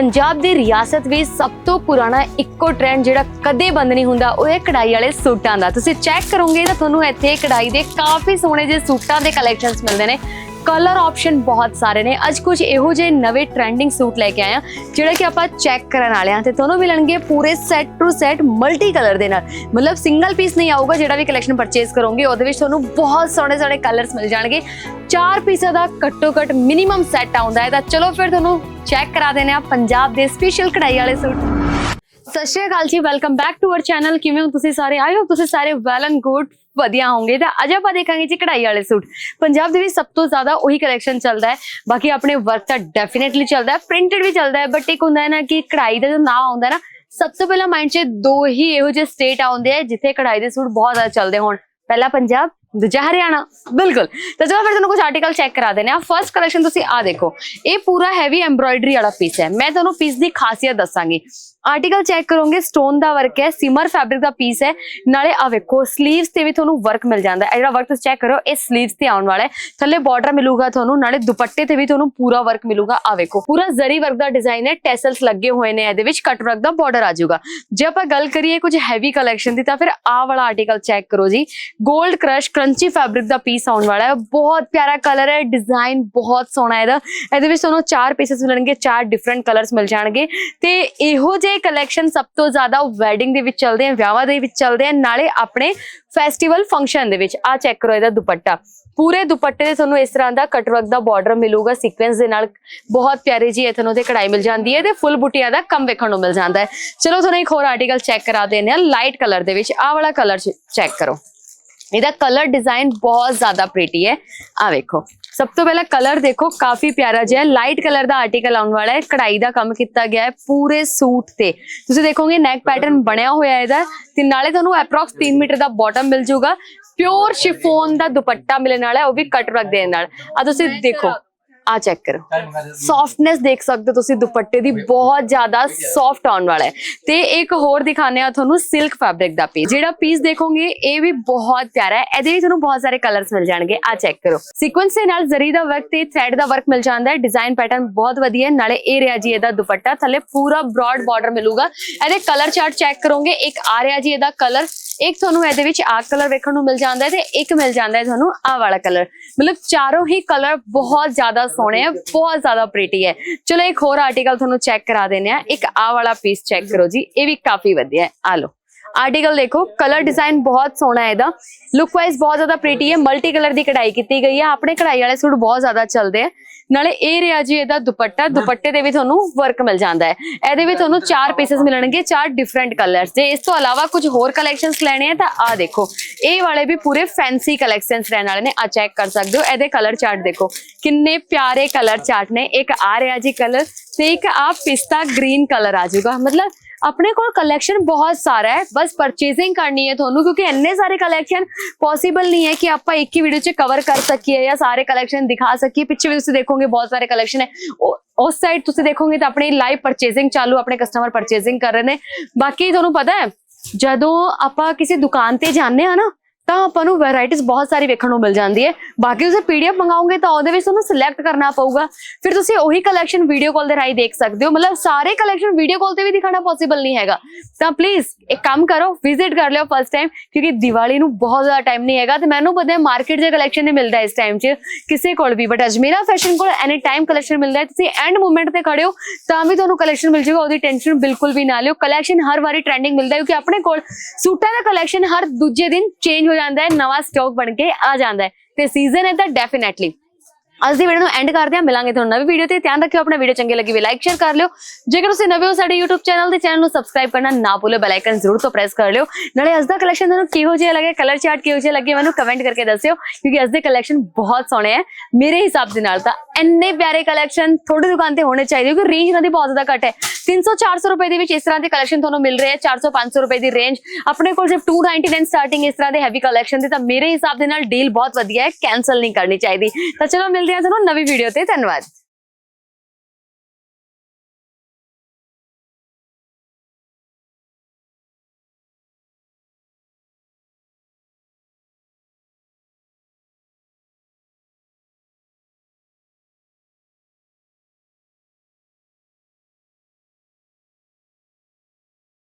ਪੰਜਾਬ ਦੀ ਰਿਆਸਤ ਵਿੱਚ ਸਭ ਤੋਂ ਪੁਰਾਣਾ ਇੱਕੋ ਟ੍ਰੈਂਡ ਜਿਹੜਾ ਕਦੇ ਬੰਦ ਨਹੀਂ ਹੁੰਦਾ, ਉਹ ਹੈ ਕਢਾਈ ਵਾਲੇ ਸੂਟਾਂ ਦਾ। ਤੁਸੀਂ ਚੈੱਕ ਕਰੋਗੇ ਤਾਂ ਤੁਹਾਨੂੰ ਇੱਥੇ ਕਢਾਈ ਦੇ ਕਾਫੀ ਸੋਹਣੇ ਜਿਹੇ ਸੂਟਾਂ ਦੇ ਕਲੈਕਸ਼ਨਸ ਮਿਲਦੇ ਨੇ। ਕਲਰ ਆਪਸ਼ਨ ਬਹੁਤ ਸਾਰੇ ਨੇ। ਅੱਜ ਕੁਝ ਇਹੋ ਜਿਹੇ ਨਵੇਂ ਟ੍ਰੈਂਡਿੰਗ ਸੂਟ ਲੈ ਕੇ ਆਏ ਆ ਜਿਹੜੇ ਕਿ ਆਪਾਂ ਚੈੱਕ ਕਰਨ ਵਾਲੇ ਆ ਤੇ ਤੁਹਾਨੂੰ ਮਿਲਣਗੇ ਪੂਰੇ set to set multi colour ਦੇ ਨਾਲ। ਮਤਲਬ ਸਿੰਗਲ ਪੀਸ ਨਹੀਂ ਆਊਗਾ, ਜਿਹੜਾ ਵੀ ਕਲੈਕਸ਼ਨ ਪਰਚੇਸ ਕਰੋਗੇ, ਉਹਦੇ ਵਿੱਚ ਤੁਹਾਨੂੰ ਬਹੁਤ ਸੋਹਣੇ ਸੋਹਣੇ ਕਲਰਸ ਮਿਲ ਜਾਣਗੇ। ਚਾਰ ਪੀਸਾਂ ਦਾ ਘੱਟੋ ਘੱਟ ਮਿਨੀਮਮ ਸੈੱਟ ਆਉਂਦਾ ਹੈ। ਤਾਂ ਚਲੋ ਫਿਰ ਤੁਹਾਨੂੰ ਚੈੱਕ ਕਰਾ ਦੇਣੇ ਆ ਪੰਜਾਬ ਦੇ ਸਪੈਸ਼ਲ ਕਢਾਈ ਵਾਲੇ ਸੂਟ। ਸਤਿ ਸ਼੍ਰੀ ਅਕਾਲ ਜੀ welcome back to our channel ਕਿਵੇਂ ਹੋ ਤੁਸੀਂ ਸਾਰੇ? ਆਏ ਹੋ ਤੁਸੀਂ ਸਾਰੇ ਵੈਲ ਐਂਡ ਗੁੱਡ ਵਧੀਆ ਹੋਵੋਗੇ। ਤਾਂ ਅੱਜ ਆਪਾਂ ਦੇਖਾਂਗੇ ਜੀ ਕਢਾਈ ਵਾਲੇ ਸੂਟ। ਪੰਜਾਬ ਦੇ ਵਿੱਚ ਸਭ ਤੋਂ ਜ਼ਿਆਦਾ ਉਹੀ ਕਲੈਕਸ਼ਨ ਚੱਲਦਾ ਹੈ। ਬਾਕੀ ਆਪਣੇ ਵਰਕ ਤਾਂ ਡੈਫੀਨਿਟਲੀ ਚੱਲਦਾ ਹੈ। ਪ੍ਰਿੰਟਡ ਵੀ ਚੱਲਦਾ ਹੈ ਬਟ ਇੱਕ ਹੁੰਦਾ ਹੈ ਨਾ ਕਿ ਕਢਾਈ ਦਾ ਜੋ ਨਾਮ ਆਉਂਦਾ ਨਾ, ਸਭ ਤੋਂ ਪਹਿਲਾਂ ਮਾਈਂਡ 'ਚ ਦੋ ਹੀ ਇਹੋ ਜਿਹੇ ਸਟੇਟ ਆਉਂਦੇ ਆ ਜਿੱਥੇ ਕਢਾਈ ਦੇ ਸੂਟ ਬਹੁਤ ਜ਼ਿਆਦਾ ਚੱਲਦੇ ਹੋਣ। ਪਹਿਲਾ ਪੰਜਾਬ ਦੂਜਾ ਹਰਿਆਣਾ। ਬਿਲਕੁਲ। ਤਾਂ ਚਲੋ ਫਿਰ ਤੁਹਾਨੂੰ ਕੁਝ ਆਰਟੀਕਲ ਚੈੱਕ ਕਰਾ ਦਿੰਦੇ ਆ ਫਰਸਟ ਕਲੈਕਸ਼ਨ ਤੁਸੀਂ ਆ ਦੇਖੋ। ਇਹ ਪੂਰਾ ਹੈਵੀ ਐਮਬ੍ਰੋਇਡਰੀ ਵਾਲਾ ਪੀਸ ਹੈ। ਮੈਂ ਤੁਹਾਨੂੰ ਪੀਸ ਦੀ ਖਾਸੀਅਤ ਦੱਸਾਂਗੀ। ਆਰਟੀਕਲ ਚੈੱਕ ਕਰੋਗੇ ਸਟੋਨ ਦਾ ਵਰਕ ਹੈ ਸਿਮਰ ਫੈਬਰਿਕ ਦਾ ਪੀਸ ਹੈ। ਨਾਲੇ ਆ ਵੇਖੋ ਸਲੀਵਸ ਤੇ ਵੀ ਤੁਹਾਨੂੰ ਵਰਕ ਮਿਲ ਜਾਂਦਾ ਹੈ। ਜਿਹੜਾ ਵਰਕ ਤੁਸੀਂ ਚੈੱਕ ਕਰੋ, ਇਹ ਸਲੀਵਸ ਤੇ ਆਉਣ ਵਾਲਾ ਹੈ। ਥੱਲੇ ਬਾਰਡਰ ਮਿਲੂਗਾ ਤੁਹਾਨੂੰ, ਨਾਲੇ ਦੁਪੱਟੇ ਤੇ ਵੀ ਤੁਹਾਨੂੰ ਪੂਰਾ ਵਰਕ ਮਿਲੂਗਾ। ਆ ਵੇਖੋ, ਪੂਰਾ ਜ਼ਰੀ ਵਰਕ ਦਾ ਡਿਜ਼ਾਈਨ ਹੈ। ਟੈਸਲਸ ਲੱਗੇ ਹੋਏ ਨੇ, ਇਹਦੇ ਵਿੱਚ ਕੱਟ ਵਰਕ ਦਾ ਬਾਰਡਰ ਆ ਜਾਊਗਾ। ਜੇ ਆਪਾਂ ਗੱਲ ਕਰੀਏ ਕੁਝ ਹੈਵੀ ਕਲੈਕਸ਼ਨ ਦੀ, ਤਾਂ ਫਿਰ ਆਹ ਵਾਲਾ ਆਰਟੀਕਲ ਚੈੱਕ ਕਰੋ ਜੀ। 골ਡ ਕ੍ਰਸ਼ ਕਰੰਚੀ ਫੈਬਰਿਕ ਦਾ ਪੀਸ ਆਉਣ ਵਾਲਾ ਹੈ। ਬਹੁਤ ਪਿਆਰਾ ਕਲਰ ਹੈ ਡਿਜ਼ਾਈਨ ਬਹੁਤ ਸੋਹਣਾ ਹੈ ਇਹਦਾ। ਇਹਦੇ ਵਿੱਚ ਤੁਹਾਨੂੰ ਚਾਰ ਪੀਸਸ ਮਿਲਣਗੇ, ਚਾਰ ਡਿਫਰੈਂਟ ਕਲਰਸ ਮਿਲ ਜਾਣਗੇ। ਤੇ ਇਹੋ ਜਿਹੇ ਕਲੈਕਸ਼ਨ ਸਭ ਤੋਂ ਜ਼ਿਆਦਾ ਵੈਡਿੰਗ ਦੇ ਵਿੱਚ ਚੱਲਦੇ ਆ, ਵਿਆਹਾਂ ਦੇ ਵਿੱਚ ਚੱਲਦੇ ਆ, ਨਾਲੇ ਆਪਣੇ ਫੈਸਟੀਵਲ ਫੰਕਸ਼ਨ ਦੇ ਵਿੱਚ। ਆ ਚੈੱਕ ਕਰੋ ਇਹਦਾ ਦੁਪੱਟਾ। ਪੂਰੇ ਦੁਪੱਟੇ ਤੇ ਤੁਹਾਨੂੰ ਇਸ ਤਰ੍ਹਾਂ ਦਾ ਕਟਵਰਕ ਦਾ ਬਾਰਡਰ ਮਿਲੂਗਾ ਸੀਕੁਐਂਸ ਦੇ ਨਾਲ। ਬਹੁਤ ਪਿਆਰੇ ਜੀ ਇਥੋਂ ਤੇ ਕਢਾਈ ਮਿਲ ਜਾਂਦੀ ਹੈ ਤੇ ਫੁੱਲ ਬੁਟੀਆਂ ਦਾ ਕੰਮ ਵੇਖਣ ਨੂੰ ਮਿਲ ਜਾਂਦਾ ਹੈ। ਚਲੋ ਤੁਹਾਨੂੰ ਇੱਕ ਹੋਰ ਆਰਟੀਕਲ ਚੈੱਕ ਕਰਾ ਦਿੰਦੇ ਆ ਲਾਈਟ ਕਲਰ ਦੇ ਵਿੱਚ। ਆਹ ਵਾਲਾ ਕਲਰ ਚੈੱਕ ਕਰੋ। ਇਹਦਾ ਕਲਰ ਡਿਜ਼ਾਈਨ ਬਹੁਤ ਜ਼ਿਆਦਾ ਪ੍ਰੀਟੀ ਹੈ। ਆ ਵੇਖੋ। ਸਭ ਤੋਂ ਪਹਿਲਾਂ ਕਲਰ ਦੇਖੋ, ਕਾਫੀ ਪਿਆਰਾ ਜਿਹਾ ਲਾਈਟ ਕਲਰ ਦਾ ਆਰਟੀਕਲ ਆਉਣ ਵਾਲਾ ਹੈ। ਕਢਾਈ ਦਾ ਕੰਮ ਕੀਤਾ ਗਿਆ ਹੈ ਪੂਰੇ ਸੂਟ ਤੇ। ਤੁਸੀਂ ਦੇਖੋਗੇ ਨੈਕ ਪੈਟਰਨ ਬਣਿਆ ਹੋਇਆ ਹੈ ਇਹਦਾ ਤੇ ਨਾਲੇ ਤੁਹਾਨੂੰ ਅਪਰੋਕਸ 3 ਮੀਟਰ ਦਾ ਬਾਟਮ ਮਿਲ ਜਾਊਗਾ। ਪਿਓਰ ਸ਼ਿਫੋਨ ਦਾ ਦੁਪੱਟਾ ਮਿਲਣ ਵਾਲਾ ਹੈ, ਉਹ ਵੀ ਕਟ ਵਰਕ ਦੇਣ ਨਾਲ। ਆ ਤੁਸੀਂ ਦੇਖੋ। ਆ ਚੈੱਕ ਕਰੋ। ਸੌਫਟਨੈਸ ਦੇਖ ਸਕਦੇ ਹੋ ਤੁਸੀਂ ਦੁਪੱਟੇ ਦੀ ਬਹੁਤ ਜ਼ਿਆਦਾ ਸੌਫਟ ਆਉਣ ਵਾਲਾ ਹੈ। ਤੇ ਇੱਕ ਹੋਰ ਦਿਖਾਣੇ ਆ ਤੁਹਾਨੂੰ ਸਿਲਕ ਫੈਬਰਿਕ ਦਾ ਪੀਸ ਜਿਹੜਾ ਪੀਸ ਦੇਖੋਗੇ ਇਹ ਵੀ ਬਹੁਤ ਪਿਆਰਾ ਹੈ। ਇਹਦੇ ਵਿੱਚ ਤੁਹਾਨੂੰ ਬਹੁਤ ਸਾਰੇ ਕਲਰਸ ਮਿਲ ਜਾਣਗੇ। ਆ ਚੈੱਕ ਕਰੋ। ਸੀਕੁਐਂਸ ਦੇ ਨਾਲ ਜ਼ਰੀ ਦਾ ਵਰਕ ਤੇ ਥ੍ਰੈਡ ਦਾ ਵਰਕ ਮਿਲ ਜਾਂਦਾ ਹੈ। ਡਿਜ਼ਾਈਨ ਪੈਟਰਨ ਬਹੁਤ ਵਧੀਆ ਹੈ। ਨਾਲੇ ਇਹ ਰਿਹਾ ਜੀ ਇਹਦਾ ਦੁਪੱਟਾ। ਥੱਲੇ ਪੂਰਾ ਬ੍ਰੌਡ ਬਾਰਡਰ ਮਿਲੂਗਾ। ਇਹਦੇ ਕਲਰ ਚਾਰਟ ਚੈੱਕ ਕਰੋਗੇ। ਇੱਕ ਆ ਰਿਹਾ ਜੀ ਇਹਦਾ ਕਲਰ ਇੱਕ ਤੁਹਾਨੂੰ ਇਹਦੇ ਵਿੱਚ ਆਹ ਕਲਰ ਵੇਖਣ ਨੂੰ ਮਿਲ ਜਾਂਦਾ ਹੈ ਤੇ ਇੱਕ ਮਿਲ ਜਾਂਦਾ ਹੈ ਤੁਹਾਨੂੰ ਆਹ ਵਾਲਾ ਕਲਰ ਮਤਲਬ ਚਾਰੋਂ ਹੀ ਕਲਰ ਬਹੁਤ ਜ਼ਿਆਦਾ ਸੋਹਣੇ ਹੈ ਬਹੁਤ ਜ਼ਿਆਦਾ ਪ੍ਰੀਟੀ ਹੈ। ਚਲੋ ਇੱਕ ਹੋਰ ਆਰਟੀਕਲ ਤੁਹਾਨੂੰ ਚੈੱਕ ਕਰਾ ਦਿੰਦੇ ਆ ਇੱਕ ਆਹ ਵਾਲਾ ਪੀਸ ਚੈੱਕ ਕਰੋ ਜੀ, ਇਹ ਵੀ ਕਾਫੀ ਵਧੀਆ ਹੈ। ਆ ਲਓ। ਆਰਟੀਕਲ ਦੇਖੋ ਕਲਰ ਡਿਜ਼ਾਈਨ ਬਹੁਤ ਸੋਹਣਾ ਹੈ ਇਹਦਾ ਲੁੱਕ ਵਾਈਜ਼ ਬਹੁਤ ਜ਼ਿਆਦਾ ਪ੍ਰੀਟੀ ਹੈ ਮਲਟੀ ਕਲਰ ਦੀ ਕਢਾਈ ਕੀਤੀ ਗਈ ਹੈ ਆਪਣੇ ਕਢਾਈ ਵਾਲੇ ਸੂਟ ਬਹੁਤ ਜ਼ਿਆਦਾ ਚੱਲਦੇ ਆ ਨਾਲੇ ਇਹ ਰਿਹਾ ਜੀ ਇਹਦਾ ਦੁਪੱਟਾ ਦੁਪੱਟੇ ਦੇ ਵੀ ਤੁਹਾਨੂੰ ਵਰਕ ਮਿਲ ਜਾਂਦਾ ਹੈ ਇਹਦੇ ਵੀ ਤੁਹਾਨੂੰ ਚਾਰ ਪੀਸਸ ਮਿਲਣਗੇ ਚਾਰ ਡਿਫਰੈਂਟ ਕਲਰਸ ਜੇ ਇਸ ਤੋਂ ਇਲਾਵਾ ਕੁਝ ਹੋਰ ਕਲੈਕਸ਼ਨਸ ਲੈਣੇ ਆ ਤਾਂ ਆ ਦੇਖੋ ਇਹ ਵਾਲੇ ਵੀ ਪੂਰੇ ਫੈਂਸੀ ਕਲੈਕਸ਼ਨਸ ਰਹਿਣ ਵਾਲੇ ਨੇ ਆ ਚੈੱਕ ਕਰ ਸਕਦੇ ਹੋ ਇਹਦੇ ਕਲਰ ਚਾਰਟ ਦੇਖੋ ਕਿੰਨੇ ਪਿਆਰੇ ਕਲਰ ਚਾਰਟ ਨੇ ਇੱਕ ਆ ਰਿਹਾ ਜੀ ਕਲਰ ਤੇ ਇੱਕ ਆ ਪਿਸਤਾ ਗ੍ਰੀਨ ਕਲਰ ਆ ਜਾਊਗਾ ਮਤਲਬ ਆਪਣੇ ਕੋਲ ਕਲੈਕਸ਼ਨ ਬਹੁਤ ਸਾਰਾ ਹੈ ਬਸ ਪਰਚੇਸਿੰਗ ਕਰਨੀ ਹੈ ਤੁਹਾਨੂੰ ਕਿਉਂਕਿ ਇੰਨੇ ਸਾਰੇ ਕਲੈਕਸ਼ਨ ਪੋਸੀਬਲ ਨਹੀਂ ਹੈ ਕਿ ਆਪਾਂ ਇੱਕ ਹੀ ਵੀਡੀਓ 'ਚ ਕਵਰ ਕਰ ਸਕੀਏ ਜਾਂ ਸਾਰੇ ਕਲੈਕਸ਼ਨ ਦਿਖਾ ਸਕੀਏ ਪਿੱਛੇ ਵੀ ਤੁਸੀਂ ਦੇਖੋਗੇ ਬਹੁਤ ਸਾਰੇ ਕਲੈਕਸ਼ਨ ਹੈ ਉਹ- ਉਸ ਸਾਈਡ ਤੁਸੀਂ ਦੇਖੋਗੇ ਤਾਂ ਆਪਣੀ ਲਾਈਵ ਪਰਚੇਸਿੰਗ ਚਾਲੂ ਆਪਣੇ ਕਸਟਮਰ ਪਰਚੇਸਿੰਗ ਕਰ ਰਹੇ ਨੇ ਬਾਕੀ ਤੁਹਾਨੂੰ ਪਤਾ ਹੈ ਜਦੋਂ ਆਪਾਂ ਕਿਸੇ ਦੁਕਾਨ ਤੇ ਜਾਂਦੇ ਆ ਨਾ ਤਾਂ ਆਪਾਂ ਨੂੰ ਵੈਰਾਈਟੀਜ਼ ਬਹੁਤ ਸਾਰੀ ਵੇਖਣ ਨੂੰ ਮਿਲ ਜਾਂਦੀ ਹੈ। ਬਾਕੀ ਤੁਸੀਂ ਪੀਡੀਐਫ ਮੰਗਾਓਗੇ ਤਾਂ ਉਹਦੇ ਵਿੱਚ ਤੁਹਾਨੂੰ ਸਿਲੈਕਟ ਕਰਨਾ ਪਊਗਾ। ਫਿਰ ਤੁਸੀਂ ਉਹੀ ਕਲੈਕਸ਼ਨ ਵੀਡੀਓ ਕਾਲ ਦੇ ਰਾਹੀਂ ਦੇਖ ਸਕਦੇ ਹੋ। ਮਤਲਬ ਸਾਰੇ ਕਲੈਕਸ਼ਨ ਵੀਡੀਓ ਕਾਲ ਤੇ ਵੀ ਦਿਖਾਣਾ ਪੋਸੀਬਲ ਨਹੀਂ ਹੈਗਾ। ਤਾਂ ਪਲੀਜ਼ ਇੱਕ ਕੰਮ ਕਰੋ ਵਿਜ਼ਿਟ ਕਰ ਲਿਓ ਫਸਟ ਟਾਈਮ ਕਿਉਂਕਿ ਦੀਵਾਲੀ ਨੂੰ ਬਹੁਤ ਜ਼ਿਆਦਾ ਟਾਈਮ ਨਹੀਂ ਹੈਗਾ। ਤੇ ਮੈਨੂੰ ਪਤਾ ਹੈ ਮਾਰਕੀਟ ਦੇ ਕਲੈਕਸ਼ਨ ਨਹੀਂ ਮਿਲਦਾ ਇਸ ਟਾਈਮ 'ਚ। ਕਿਸੇ ਕੋਲ ਵੀ ਬਟ ਅਜਮੇਰਾ ਫੈਸ਼ਨ ਕੋਲ ਐਨੀ ਟਾਈਮ ਕਲੈਕਸ਼ਨ ਮਿਲਦਾ ਹੈ। ਤੁਸੀਂ ਐਂਡ ਮੂਮੈਂਟ ਤੇ ਖੜੇ ਹੋ, ਤਾਂ ਵੀ ਤੁਹਾਨੂੰ ਕਲੈਕਸ਼ਨ ਮਿਲ ਜਾਊਗਾ। ਉਹਦੀ ਟੈਨਸ਼ਨ ਬਿਲਕੁਲ ਵੀ ਨਾ ਲਿਓ। ਕਲੈਕਸ਼ਨ ਹਰ ਵਾਰੀ ਟ੍ਰੈਂਡਿੰਗ ਮਿਲਦਾ ਹੈ, ਕਿਉਂਕਿ ਆਪਣੇ ਕੋਲ ਸੂਟਾਂ ਦਾ ਕਲੈਕਸ਼ਨ ਹਰ ਦੂਜੇ ਦਿਨ ਚੇਂਜ ਹੋ ਜਾਂਦਾ ਹੈ, ਨਵਾਂ ਸਟਾਕ ਬਣ ਕੇ ਆ ਜਾਂਦਾ ਹੈ। ਤੇ ਸੀਜ਼ਨ ਹੈ ਤਾਂ ਡੈਫੀਨੈਟਲੀ ਅੱਜ ਦੀ ਵੀਡੀਓ ਨੂੰ ਐਂਡ ਕਰਦੇ ਹਾਂ, ਮਿਲਾਂਗੇ ਤੁਹਾਨੂੰ ਨਵੀਂ ਵੀਡੀਓ ਤੇ। ਧਿਆਨ ਰੱਖਿਓ, ਆਪਣਾ ਵੀਡੀਓ ਚੰਗੀ ਲੱਗੀ ਵੀ ਲਾਈਕ ਸ਼ੇਅਰ ਕਰ ਲਿਓ। ਜੇਕਰ ਤੁਸੀਂ ਨਵੇਂ ਹੋ ਸਾਡੇ YouTube ਚੈਨਲ ਤੇ ਚੈਨਲ ਨੂੰ ਸਬਸਕ੍ਰਾਈਬ ਕਰਨਾ ਨਾ ਭੁੱਲੋ ਬੈਲ ਆਈਕਨ ਜ਼ਰੂਰ ਤੋਂ ਪ੍ਰੈਸ ਕਰ ਲਿਓ। ਨਾਲੇ ਅੱਜ ਦਾ ਕਲੈਕਸ਼ਨ ਤੁਹਾਨੂੰ ਕਿਹੋ ਜਿਹਾ ਲੱਗਿਆ ਕਲਰ ਚਾਰਟ ਕਿਹੋ ਜਿਹਾ ਲੱਗਿਆ, ਮੈਨੂੰ ਕਮੈਂਟ ਕਰਕੇ ਦੱਸਿਓ, ਕਿਉਂਕਿ ਅੱਜ ਦੇ ਕਲੈਕਸ਼ਨ ਬਹੁਤ ਸੋਹਣੇ ਹੈ ਮੇਰੇ ਹਿਸਾਬ ਦੇ ਨਾਲ ਤਾਂ ਇੰਨੇ ਪਿਆਰੇ ਕਲੈਕਸ਼ਨ ਥੋੜੀ ਦੁਕਾਨ ਤੇ ਹੋਣੇ ਚਾਹੀਦੇ, ਕਿਉਂਕਿ ਰੇਂਜ ਇਹਨਾਂ ਦੀ ਬਹੁਤ ਜ਼ਿਆਦਾ ਘੱਟ ਹੈ। 300 400 ਰੁਪਏ ਦੇ ਵਿੱਚ ਇਸ ਤਰ੍ਹਾਂ ਦੇ ਕਲੈਕਸ਼ਨ ਤੁਹਾਨੂੰ ਮਿਲ ਰਹੇ ਹੈ 400 500 ਰੁਪਏ ਦੀ ਰੇਂਜ ਆਪਣੇ ਕੋਲ ਸਿਰਫ 299 ਸਟਾਰਟਿੰਗ ਇਸ ਤਰ੍ਹਾਂ ਦੇ ਹੈਵੀ ਕਲੈਕਸ਼ਨ ਦੀ, ਤਾਂ ਮੇਰੇ ਹਿਸਾਬ ਦੇ ਨਾਲ ਡੀਲ ਬਹੁਤ ਵਧੀਆ ਹੈ ਕੈਨਸਲ ਨਹੀਂ ਕਰਨੀ ਚਾਹੀਦੀ। ਤਾਂ ਚਲੋ ਮਿਲਦੇ ਹਾਂ ਤੁਹਾਨੂੰ ਨਵੀਂ ਵੀਡੀਓ ਤੇ। ਧੰਨਵਾਦ।